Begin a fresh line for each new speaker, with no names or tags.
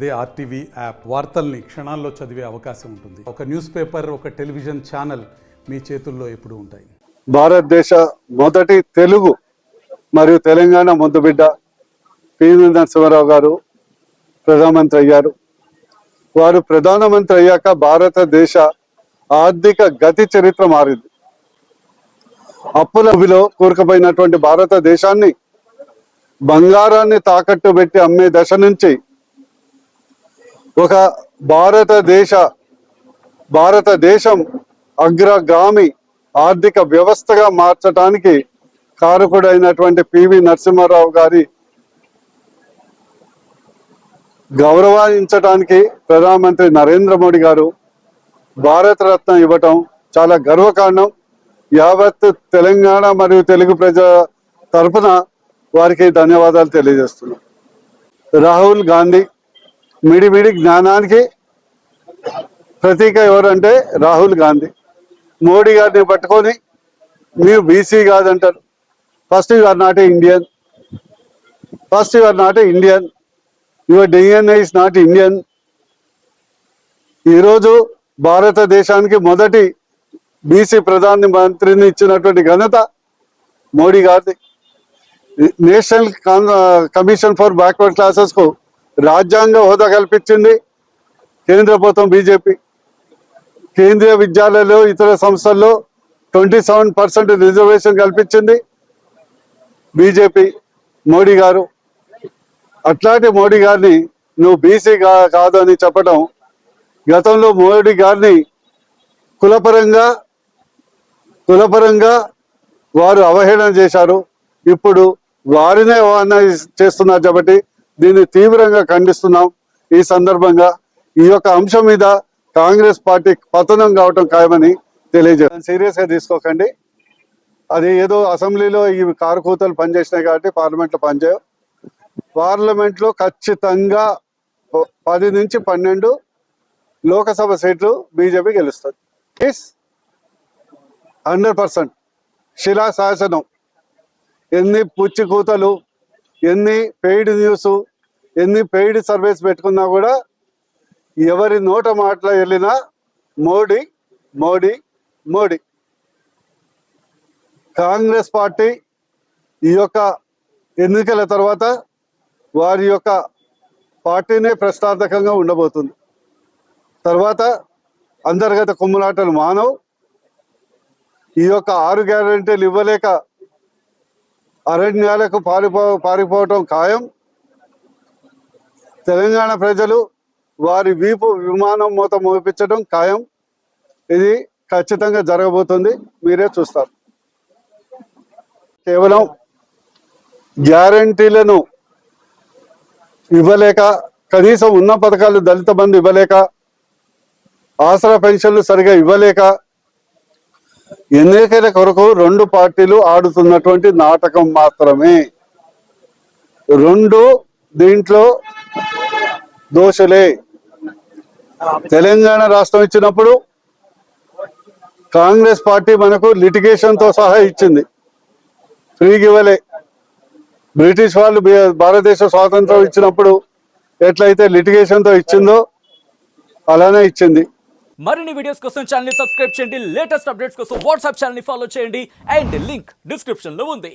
అదే RTV app. వార్తల్ని క్షణాల్లో చదివే అవకాశం ఉంటుంది. ఒక న్యూస్ పేపర్ ఒక టెలివిజన్ ఛానల్ మీ చేతుల్లో ఎప్పుడు ఉంటాయి.
భారతదేశ మొదటి తెలుగు మరియు తెలంగాణ ముద్దుబిడ్డ పివి నరసింహారావు గారు ప్రధానమంత్రి అయ్యారు. వారు ప్రధానమంత్రి అయ్యాక భారతదేశ ఆర్థిక గతి చరిత్ర మారింది. అప్పుల ఊబిలో కూరుకుపోయినటువంటి భారతదేశాన్ని బంగారాన్ని తాకట్టు పెట్టి అమ్మే దశ నుంచి ఒక భారతదేశ భారతదేశం అగ్రగామి ఆర్థిక వ్యవస్థగా మార్చడానికి కారకుడైనటువంటి పివి నరసింహారావు గారి గౌరవించడానికి ప్రధానమంత్రి నరేంద్ర మోడీ గారు భారతరత్న ఇవ్వటం చాలా గర్వకారణం. యావత్ తెలంగాణ మరియు తెలుగు ప్రజల తరఫున వారికి ధన్యవాదాలు తెలియజేస్తున్నాం. రాహుల్ గాంధీ మిడిమిడి జ్ఞానానికి ప్రతీక ఎవరంటే రాహుల్ గాంధీ. మోడీ గారిని పట్టుకొని మీరు బీసీ కాదంటారు. First you are not a Indian. First you are not a Indian. Your DNA is not Indian. ఈరోజు భారతదేశానికి మొదటి బీసీ ప్రధాని మంత్రిని ఇచ్చినటువంటి ఘనత మోడీ గారిది. నేషనల్ కమిషన్ ఫర్ బ్యాక్వర్డ్ క్లాసెస్కు రాజ్యాంగ హోదా కల్పించింది కేంద్ర ప్రభుత్వం బీజేపీ. కేంద్రీయ విద్యాలయాలు ఇతర సంస్థల్లో ట్వంటీ సెవెన్ పర్సెంట్ రిజర్వేషన్ కల్పించింది బీజేపీ మోడీ గారు. అట్లాంటి మోడీ గారిని నువ్వు బీసీ కా కాదు అని చెప్పడం గతంలో మోడీ గారిని కులపరంగా కులపరంగా వారు అవహేళన చేశారు. ఇప్పుడు వారినే అవహేళన చేస్తున్నారు కాబట్టి దీన్ని తీవ్రంగా ఖండిస్తున్నాం. ఈ సందర్భంగా ఈ యొక్క అంశం మీద కాంగ్రెస్ పార్టీ పతనం కావటం ఖాయమని తెలియజేస్తాను సీరియస్గా తీసుకోకండి. అది ఏదో అసెంబ్లీలో ఈ కారు కూతలు పనిచేసినాయి కాబట్టి పార్లమెంట్లో పనిచేయవు. పార్లమెంట్లో ఖచ్చితంగా పది నుంచి పన్నెండు లోకసభ సీట్లు బీజేపీ గెలుస్తుంది. Hundred percent. శిలా శాసనం. ఎన్ని పుచ్చి కూతలు ఎన్ని పెయిడ్ న్యూస్ ఎన్ని పెయిడ్ సర్వీస్ పెట్టుకున్నా కూడా ఎవరి నోట మాటలో వెళ్ళినా మోడీ మోడీ మోడీ. కాంగ్రెస్ పార్టీ ఈ యొక్క ఎన్నికల తర్వాత వారి యొక్క పార్టీనే ప్రశ్నార్థకంగా ఉండబోతుంది. తర్వాత అంతర్గత కుమ్ములాటలు మానవ్. ఈ యొక్క ఆరు గ్యారెంటీలు ఇవ్వలేక అరణ్యాలకు పారిపో పారిపోవటం ఖాయం. తెలంగాణ ప్రజలు వారి వీపు విమానం మూత మోపించడం ఖాయం. ఇది ఖచ్చితంగా జరగబోతుంది. మీరే చూస్తారు. కేవలం గ్యారంటీలను ఇవ్వలేక కనీసం ఉన్న పథకాలు దళిత బంధు ఇవ్వలేక ఆసరా పెన్షన్లు సరిగా ఇవ్వలేక ఎన్నికల కొరకు రెండు పార్టీలు ఆడుతున్నటువంటి నాటకం మాత్రమే. రెండు దీంట్లో దోషులే. తెలంగాణ రాష్ట్రం ఇచ్చినప్పుడు కాంగ్రెస్ పార్టీ మనకు లిటిగేషన్తో సహా ఇచ్చింది. ఫ్రీగా ఇవ్వలే బ్రిటిష్ వాళ్ళు భారతదేశ స్వాతంత్రం ఇచ్చినప్పుడు ఎట్లయితే లిటిగేషన్తో ఇచ్చిందో అలానే ఇచ్చింది.
మరిన్ని వీడియోస్ కోసం ఛానల్ సబ్స్క్రైబ్ చేయండి. లేటెస్ట్ అప్డేట్స్ కోసం వాట్సాప్ ఛానల్ ఫాలో చేయండి. అండ్ లింక్ డిస్క్రిప్షన్లో ఉంది.